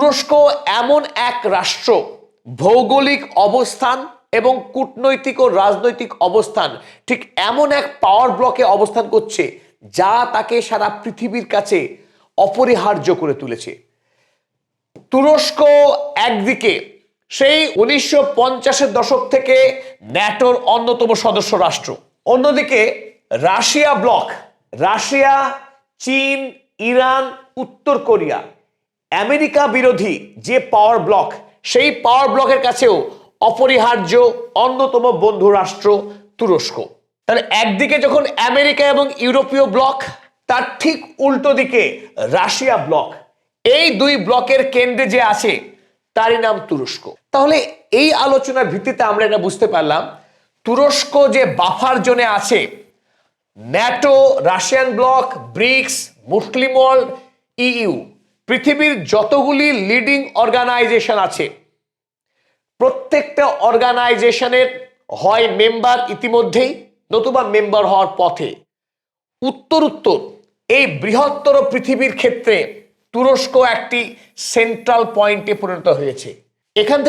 তুরস্ক এমন এক রাষ্ট্র, ভৌগোলিক অবস্থান এবং কূটনৈতিক ও রাজনৈতিক অবস্থান, ঠিক এমন এক পাওয়ার ব্লকে অবস্থান করছে, যা তাকে সারা পৃথিবীর কাছে অপরিহার্য করে তুলেছে। তুরস্ক একদিকে, সেই উনিশশো পঞ্চাশের দশক থেকে ন্যাটোর অন্যতম সদস্য রাষ্ট্র। অন্যদিকে, রাশিয়া ব্লক রাশিয়া, চীন, ইরান, উত্তর কোরিয়া। আমেরিকা বিরোধী যে পাওয়ার ব্লক, সেই পাওয়ার ব্লকের কাছেও অপরিহার্য অন্যতম বন্ধু রাষ্ট্র তুরস্ক। তাহলে একদিকে যখন আমেরিকা এবং ইউরোপীয় ব্লক, তার ঠিক উল্টো দিকে রাশিয়া ব্লক। এই দুই ব্লকের কেন্দ্রে যে আছে, তারই নাম তুরস্ক। তাহলে এই আলোচনার ভিত্তিতে আমরা এটা বুঝতে পারলাম, তুরস্ক যে বাফার জোনে আছে, NATO, Russian bloc, BRICS, Muslim world, EU. পৃথিবীর যতগুলি লিডিং অর্গানাইজেশন আছে, প্রত্যেকটা অর্গানাইজেশনের হয় মেম্বার ইতিমধ্যেই, নতুবা মেম্বার হওয়ার পথে। উত্তর উত্তর এই বৃহত্তর পৃথিবীর ক্ষেত্রে তুরস্ক একটি সেন্ট্রাল পয়েন্টে পরিণত হয়েছে। এখান থেকে